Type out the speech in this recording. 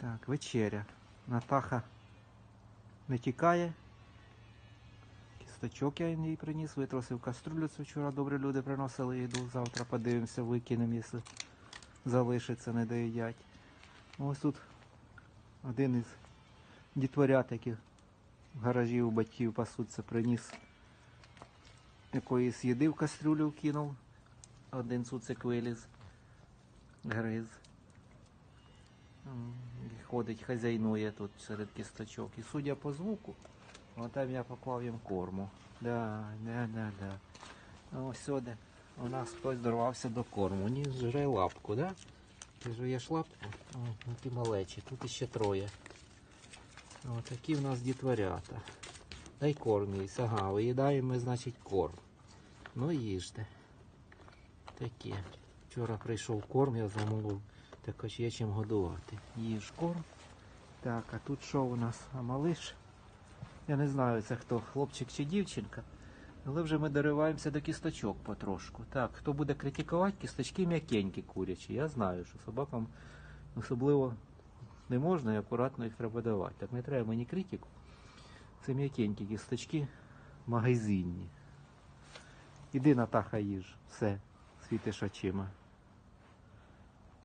Так, вечеря. Натаха не тікає. Кісточок я їй приніс, витросив каструлю. Це вчора добрі люди приносили їду. Завтра подивимося, викинемо, якщо залишиться, не доїдять. Ось тут один із дітворят, які в гаражі у батьків пасуться, приніс якоїсь їди в кастрюлю вкинув. Один цуцик виліз, гриз. Ходить, хазяйнує тут серед кісточок. І судя по звуку, там я поклав їм корму. Да, да, да, да. Ось сюди у нас хтось дорвався до корму. Ні, жре лапку, да? Ти жуєш лапку? О, які малечі, тут іще троє. Ось такі в нас дітворята. Дай корм їй, ага, виїдаємо значить, корм. Ну їжте. Таке. Вчора прийшов корм, я замовив, також є чим годувати. Їж корм. Так, а тут що у нас? А малиш? Я не знаю, це хто, хлопчик чи дівчинка. Але вже ми дориваємося до кісточок потрошку. Так, хто буде критикувати, кісточки м'якенькі курячі. Я знаю, що собакам особливо не можна і акуратно їх треба давати. Так не треба мені критику. Це м'якенькі кісточки магазинні. Іди Натаха їж. Все, світиш очима.